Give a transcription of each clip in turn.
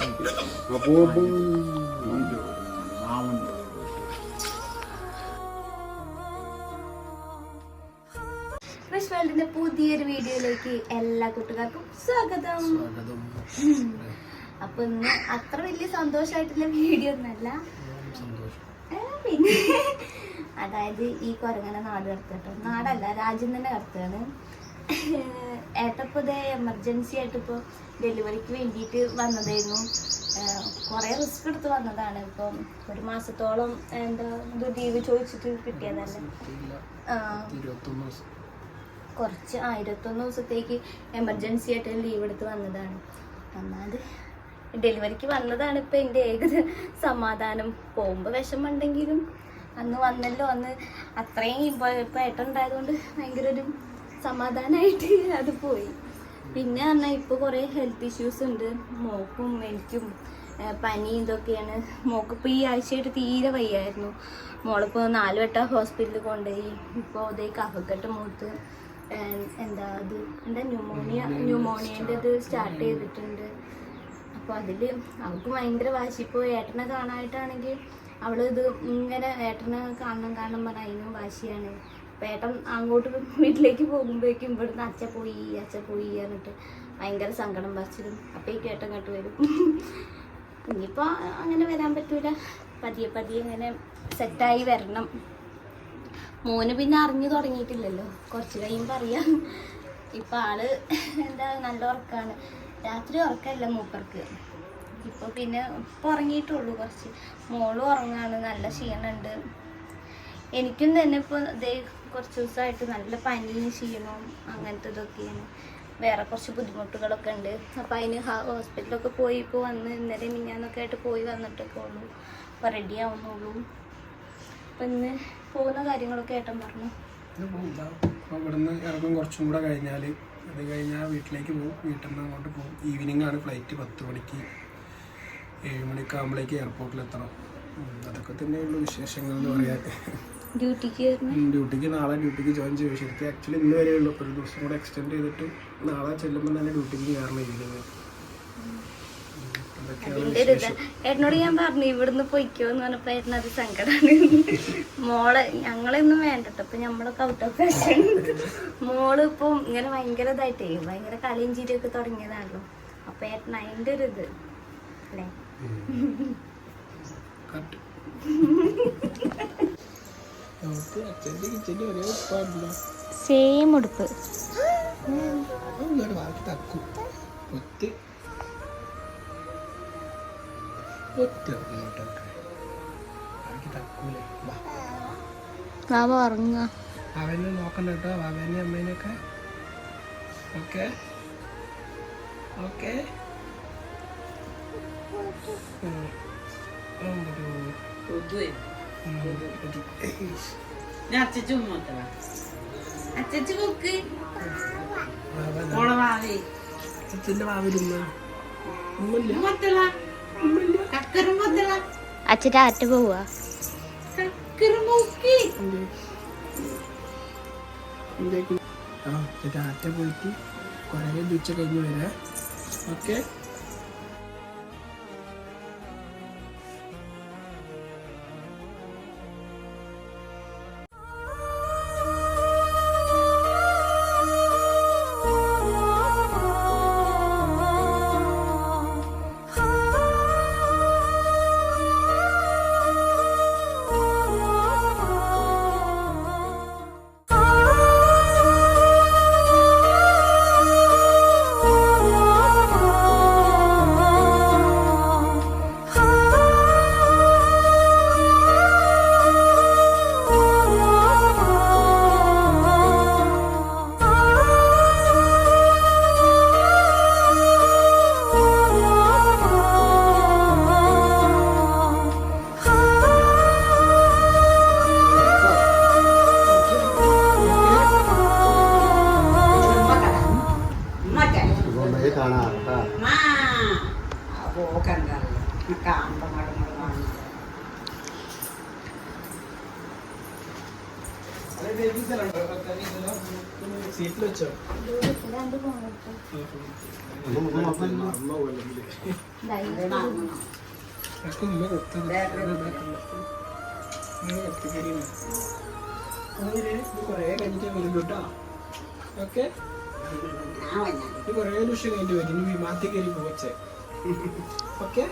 അപ്പോ ഫ്രഷ് വേൾഡിന്റെ പുതിയൊരു വീഡിയോയിലേക്ക് എല്ലാ കൂട്ടുകാർക്കും സ്വാഗതം. സ്വാഗതം. അപ്പൊ ഇന്ന് അത്ര വലിയ സന്തോഷമായിട്ടുള്ള വീഡിയോ ഒന്നല്ല പിന്നെ? അതായത് ഈ കൊരങ്ങനെ നാട് കടത്തുകട്ടോ നാടല്ല രാജ്യം തന്നെ കടത്തുകയാണ് ഏട്ടപ്പോൾ ഇതേ എമർജൻസി ആയിട്ട് ഇപ്പോൾ ഡെലിവറിക്ക് വേണ്ടിയിട്ട് വന്നതായിരുന്നു. കുറേ റിസ്ക് എടുത്ത് വന്നതാണ്. ഇപ്പം ഒരു മാസത്തോളം എന്താ ഇത് ലീവ് ചോദിച്ചിട്ട് കിട്ടിയതല്ലേ? കുറച്ച് ആ ഇരുപത്തൊന്ന് ദിവസത്തേക്ക് എമർജൻസി ആയിട്ട് ലീവ് എടുത്ത് വന്നതാണ്. ഒന്നാമത് ഡെലിവറിക്ക് വന്നതാണ് ഇപ്പം എന്റെ ഏക സമാധാനം. പോകുമ്പോൾ വിഷമമുണ്ടെങ്കിലും അന്ന് വന്നല്ലോ അന്ന് അത്രയും ഇപ്പോൾ ഇപ്പോൾ ഏട്ടുണ്ടായതുകൊണ്ട് ഭയങ്കര ഒരു സമാധാനമായിട്ട് അത് പോയി. പിന്നെ പറഞ്ഞാൽ ഇപ്പോൾ കുറേ ഹെൽത്ത് ഇഷ്യൂസ് ഉണ്ട്. മോക്കും എനിക്കും പനി ഇതൊക്കെയാണ്. മോക്ക് ഇപ്പോൾ ഈ ആഴ്ചയായിട്ട് തീരെ വയ്യായിരുന്നു. മോളിപ്പോൾ നാല് വട്ടം ഹോസ്പിറ്റലിൽ കൊണ്ടുപോയി ഇപ്പൊ ഇതേ കഫക്കെട്ട് മൂത്ത് എന്താ അത് എന്താ ന്യൂമോണിയ ന്യൂമോണിയന്റെ ഇത് സ്റ്റാർട്ട് ചെയ്തിട്ടുണ്ട്. അപ്പോൾ അതിൽ അവൾക്ക് ഭയങ്കര വാശി. ഇപ്പോൾ ഏട്ടനെ കാണാനായിട്ടാണെങ്കിൽ അവൾ ഇത് ഇങ്ങനെ ഏട്ടനെ കാണണം കാണണം പറഞ്ഞാൽ അതിനും വാശിയാണ്. അപ്പോൾ ഏട്ടൻ അങ്ങോട്ട് വീട്ടിലേക്ക് പോകുമ്പോഴേക്കും ഇവിടുന്ന് അച്ഛ പോയി അച്ഛ പോയി എന്നിട്ട് ഭയങ്കര സങ്കടം പറിച്ചിടും. ഈ കേട്ടം കേട്ട് വരും. ഇനിയിപ്പോൾ അങ്ങനെ വരാൻ പറ്റൂല. പതിയെ പതിയെ ഇങ്ങനെ സെറ്റായി വരണം. മോന് പിന്നെ അറിഞ്ഞു തുടങ്ങിയിട്ടില്ലല്ലോ. കുറച്ച് കഴിയുമ്പോൾ അറിയാം. ഇപ്പം ആൾ എന്താ നല്ല ഉറക്കാണ്. രാത്രി ഉറക്കമല്ല മൂപ്പർക്ക്. ഇപ്പോൾ പിന്നെ ഇപ്പോൾ ഉറങ്ങിയിട്ടുള്ളൂ കുറച്ച്. മോളും ഉറങ്ങാണ് നല്ല ക്ഷീണമുണ്ട് എനിക്കും തന്നെ ഇപ്പോൾ കുറച്ച് ദിവസമായിട്ട് നല്ല പനിയും ക്ഷീണവും അങ്ങനത്തെ ഇതൊക്കെയാണ്. വേറെ കുറച്ച് ബുദ്ധിമുട്ടുകളൊക്കെ ഉണ്ട്. അപ്പോൾ അതിന് ഹോസ്പിറ്റലൊക്കെ പോയി ഇപ്പോൾ വന്ന് ഇന്നലെ മിഞ്ഞാന്നൊക്കെ ആയിട്ട് പോയി വന്നിട്ടൊക്കെ ഉള്ളൂ. അപ്പോൾ റെഡി ആവുന്നുള്ളൂ. അപ്പം ഇന്ന് പോകുന്ന കാര്യങ്ങളൊക്കെ ഏട്ടൻ പറഞ്ഞു. അപ്പൊ ഇവിടുന്ന് ഇറങ്ങും കുറച്ചും കൂടെ കഴിഞ്ഞാൽ അത് കഴിഞ്ഞാൽ വീട്ടിലേക്ക് പോകും. വീട്ടിൽ നിന്ന് അങ്ങോട്ട് പോകും. ഈവനിങ് ആണ് ഫ്ലൈറ്റ് പത്ത് മണിക്ക്. ഏഴ് മണിക്കാകുമ്പോഴേക്ക് ഉം, അതൊക്കെ തന്നെയുള്ളൂ വിശേഷങ്ങൾ എന്ന് പറയാൻ. ഡ്യൂട്ടിക്ക് ഡ്യൂട്ടിക്ക് നാളെ ഡ്യൂട്ടിക്ക് ജോയിൻ ചെയ്യും. ശരിക്കും ആക്ച്വലി ഇന്ന് വരെ ഉള്ളൂ. ഒരു ദിവസം കൂടെ എക്സ്റ്റെൻഡ് ചെയ്തിട്ട് നാളെ ചെല്ലുമ്പോൾ തന്നെ ഡ്യൂട്ടിക്ക് കയറണം ഈവനിങ് ഏട്ടനോട് ഞാൻ പറഞ്ഞു ഇവിടുന്ന് പൊയ്ക്കോ എന്ന് പറഞ്ഞപ്പോ ഏട്ടന് അത് സങ്കടമാണ് മോളെ ഞങ്ങളൊന്നും വേണ്ടട്ടോ. ഇപ്പൊ നമ്മളൊക്കെ ഔട്ട് ഓഫ് ഫാഷൻ മോൾ ഇപ്പം ഇങ്ങനെ ഭയങ്കര ഇതായിട്ടേ ഭയങ്കര കളിയും ചിരിയൊക്കെ തുടങ്ങിയതാണല്ലോ. അപ്പൊ ഏട്ടൻ അതിന്റെ ഒരു ഇത്. അല്ലേ കട്ട് നമുക്ക് അച്ഛന്റെ കിച്ചന്റെ ഒരേ ഉപ്പാണല്ലോ സെയിം ഉടുപ്പ് ഒന്നൊരു വാക്ക് തക്കും ഒറ്റ ഒറ്റ ഇങ്ങോട്ടൊക്കെ ബാക്കി തക്കൂലേ ഉടുപ്പ് ബാബ ഉറങ്ങുക അവനെ നോക്കണ്ട കേട്ടോ അവനെ അമ്മേനെയൊക്കെ ഓക്കെ ഓക്കെ ഉം അച്ചച്ചു നോക്കല അച്ചച്ചു കൊക്ക് വാവിലുമ്മ ഉമ്മല്ല. മത്തള കക്കറും മത്തള അച്ഛന്റെ അറ്റ പോവാ ആ ചേട്ടാ അറ്റ പോയിട്ട് കുറേ ദുച്ച കഴിഞ്ഞ് വരാം. ഓക്കെ. കൊണ്ടുപോയി കാണാം കേട്ടോ സീറ്റിൽ വെച്ചോ. അമ്മ പോലെ അതൊക്കെ ഉമ്മ കൊടുത്തത് പച്ചക്കറിയാണ് കുറേ കഴിഞ്ഞിട്ട് വരും കേട്ടോ ഓക്കെ. കുറേ ദിവസം കഴിഞ്ഞിട്ട് വരും ഇനി വിമാനത്തിൽ കയറി പോവച്ചേ ഓക്കെ?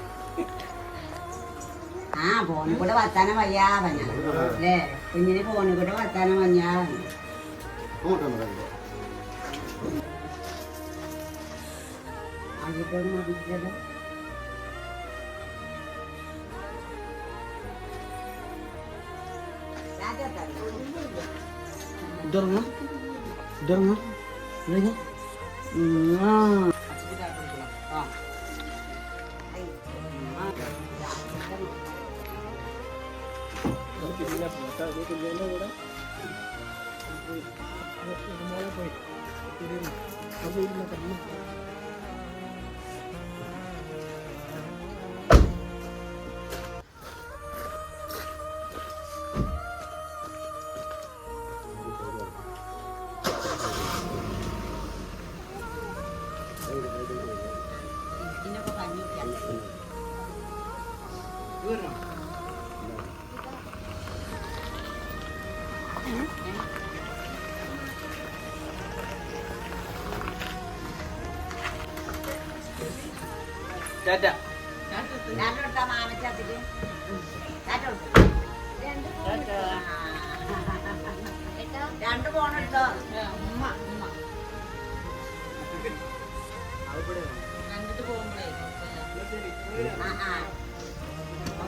ആ ഫോണിൽ കൂടെ വർത്താനം വയ്യാ പറഞ്ഞ. അല്ലേ? കുഞ്ഞിന് ഫോണിൽ കൂടെ വർത്താനം വയ്യാ അങ്ങോട്ടൊന്ന് കണ്ടോ അതിട്ടൊന്നും 왜냐? 음. போய் ടാറ്റ. രണ്ട് ഫോണെടുത്തോ ഉമ്മ ഉമ്മ കണ്ടിട്ട് പോകുമ്പോഴേ ആ ആ.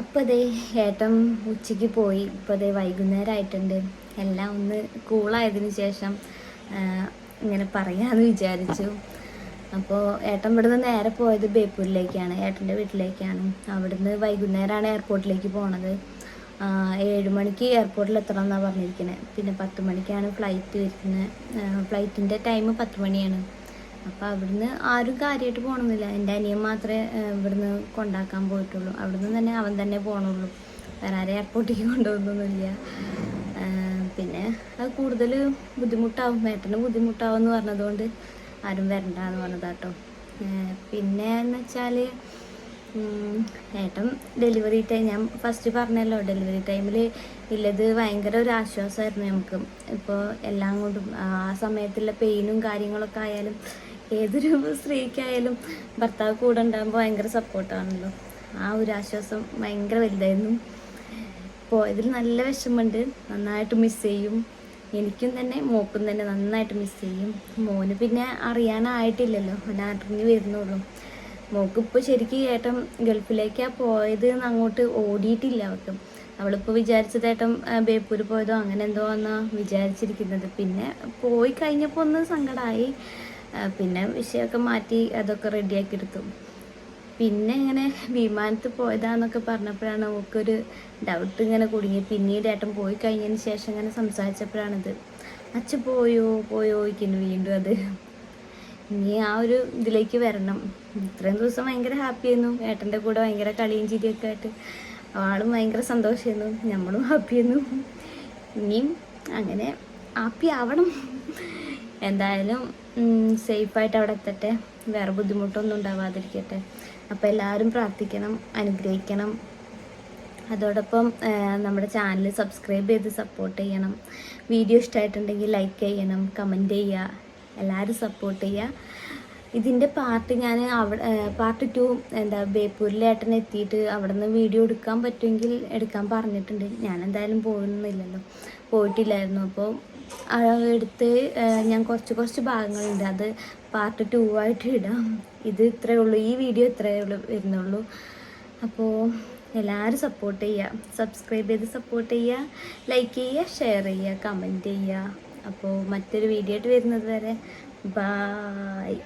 അപ്പോൾ അതേ ഏട്ടൻ ഉച്ചയ്ക്ക് പോയി. ഇപ്പോൾ അതേ വൈകുന്നേരം ആയിട്ടുണ്ട് എല്ലാം ഒന്ന് കൂളായതിനു ശേഷം ഇങ്ങനെ പറയാമെന്ന് വിചാരിച്ചു. അപ്പോൾ ഏട്ടൻ ഇവിടുന്ന് നേരെ പോയത് ബേപ്പൂരിലേക്കാണ്. ഏട്ടന്റെ വീട്ടിലേക്കാണ്. അവിടുന്ന് വൈകുന്നേരമാണ് എയർപോർട്ടിലേക്ക് പോണത്. ഏഴ് മണിക്ക് എയർപോർട്ടിൽ എത്തണം എന്നാണ് പറഞ്ഞിരിക്കുന്നത് പിന്നെ പത്ത് മണിക്കാണ് ഫ്ലൈറ്റ് വരുന്നത്. ഫ്ലൈറ്റിന്റെ ടൈം പത്ത് മണിയാണ്. അപ്പോൾ അവിടുന്ന് ആരും കാര്യമായിട്ട് പോകണമെന്നില്ല എന്റെ അനിയൻ മാത്രമേ ഇവിടുന്ന് കൊണ്ടാക്കാൻ പോയിട്ടുള്ളൂ. അവിടുന്ന് തന്നെ അവൻ തന്നെ പോകണുള്ളൂ വേറെ ആരെ എയർപോർട്ടിലേക്ക് കൊണ്ടുപോകുന്നൊന്നുമില്ല. പിന്നെ അത് കൂടുതൽ ബുദ്ധിമുട്ടാവും. ഏട്ടന് ബുദ്ധിമുട്ടാവും എന്ന് പറഞ്ഞതുകൊണ്ട് ആരും വരണ്ട എന്ന് പറഞ്ഞതാട്ടോ പിന്നെ എന്ന് വെച്ചാൽ ഏട്ടൻ ഡെലിവറി ടൈം ഞാൻ ഫസ്റ്റ് പറഞ്ഞല്ലോ ഡെലിവറി ടൈമിൽ ഇല്ലത് ഭയങ്കര ഒരു ആശ്വാസമായിരുന്നു നമുക്ക് ഇപ്പോൾ എല്ലാം കൊണ്ടും ആ സമയത്തുള്ള പെയിനും കാര്യങ്ങളൊക്കെ ആയാലും ഏതൊരു സ്ത്രീക്കായാലും ഭർത്താവ് കൂടെ ഉണ്ടാകുമ്പോൾ ഭയങ്കര സപ്പോർട്ടാണല്ലോ ആ ഒരു ആശ്വാസം ഭയങ്കര വലുതായിരുന്നു. പോയതിൽ നല്ല വിഷമമുണ്ട്. നന്നായിട്ട് മിസ് ചെയ്യും. എനിക്കും തന്നെ മോക്കും തന്നെ നന്നായിട്ട് മിസ് ചെയ്യും. മോന് പിന്നെ അറിയാനായിട്ടില്ലല്ലോ. അറിഞ്ഞു വരുന്നുള്ളൂ. മോക്ക് ഇപ്പോൾ ശരിക്കും ഏട്ടൻ ഗൾഫിലേക്കാണ് പോയത് എന്ന് അങ്ങോട്ട് ഓടിയിട്ടില്ല അവൾക്ക് അവളിപ്പോൾ വിചാരിച്ചത് ഏട്ടൻ ബേപ്പൂർ പോയതോ അങ്ങനെ എന്തോ എന്നാണ് വിചാരിച്ചിരിക്കുന്നത്. പിന്നെ പോയി കഴിഞ്ഞപ്പോൾ ഒന്ന് സങ്കടമായി പിന്നെ വിഷയമൊക്കെ മാറ്റി അതൊക്കെ റെഡിയാക്കി എടുത്തു. പിന്നെ ഇങ്ങനെ വിമാനത്തിൽ പോയതാന്നൊക്കെ പറഞ്ഞപ്പോഴാണ് നമുക്കൊരു ഡൗട്ട് ഇങ്ങനെ കുടുങ്ങി. പിന്നീട് ഏട്ടൻ പോയി കഴിഞ്ഞതിന് ശേഷം ഇങ്ങനെ സംസാരിച്ചപ്പോഴാണിത്. അച്ഛൻ പോയോ? പോയോ? ഇരിക്കുന്നു വീണ്ടും അത്. ഇനി ആ ഒരു ഇതിലേക്ക് വരണം. ഇത്രയും ദിവസം ഭയങ്കര ഹാപ്പി ആയിരുന്നു. ഏട്ടന്റെ കൂടെ ഭയങ്കര കളിയും ചിരിയൊക്കെ ആയിട്ട് ആളും ഭയങ്കര സന്തോഷമായിരുന്നു. നമ്മളും ഹാപ്പി ആയിരുന്നു. ഇനിയും അങ്ങനെ ഹാപ്പി ആവണം. എന്തായാലും സേഫായിട്ട് അവിടെ എത്തട്ടെ. വേറെ ബുദ്ധിമുട്ടൊന്നും ഉണ്ടാവാതിരിക്കട്ടെ. അപ്പോൾ എല്ലാവരും പ്രാർത്ഥിക്കണം അനുഗ്രഹിക്കണം. അതോടൊപ്പം നമ്മുടെ ചാനൽ സബ്സ്ക്രൈബ് ചെയ്ത് സപ്പോർട്ട് ചെയ്യണം. വീഡിയോ ഇഷ്ടമായിട്ടുണ്ടെങ്കിൽ ലൈക്ക് ചെയ്യണം കമന്റ് ചെയ്യുക. എല്ലാവരും സപ്പോർട്ട് ചെയ്യുക. ഇതിന്റെ പാർട്ട് ഞാൻ അവിടെ പാർട്ട് ടു എന്താ ബേപ്പൂരിലെ ഏട്ടൻ എത്തിയിട്ട് അവിടെ നിന്ന് വീഡിയോ എടുക്കാൻ പറ്റുമെങ്കിൽ എടുക്കാൻ പറഞ്ഞിട്ടുണ്ട്. ഞാൻ എന്തായാലും പോകുന്നില്ലല്ലോ പോയിട്ടില്ലായിരുന്നു. അപ്പോൾ ആ, ഞാൻ കുറച്ച് കുറച്ച് ഭാഗങ്ങളുണ്ട്. അത് പാർട്ട് ടു ആയിട്ട് ഇടാം. ഇത് ഇത്രയേ ഉള്ളൂ. ഈ വീഡിയോ ഇത്രയേ ഉള്ളൂ വരുന്നുള്ളൂ. അപ്പോൾ എല്ലാവരും സപ്പോർട്ട് ചെയ്യുക സബ്സ്ക്രൈബ് ചെയ്ത് സപ്പോർട്ട് ചെയ്യുക ലൈക്ക് ചെയ്യുക ഷെയർ ചെയ്യുക കമന്റ് ചെയ്യുക അപ്പോൾ മറ്റൊരു വീഡിയോ ആയിട്ട് വരുന്നത് വരെ ബായ്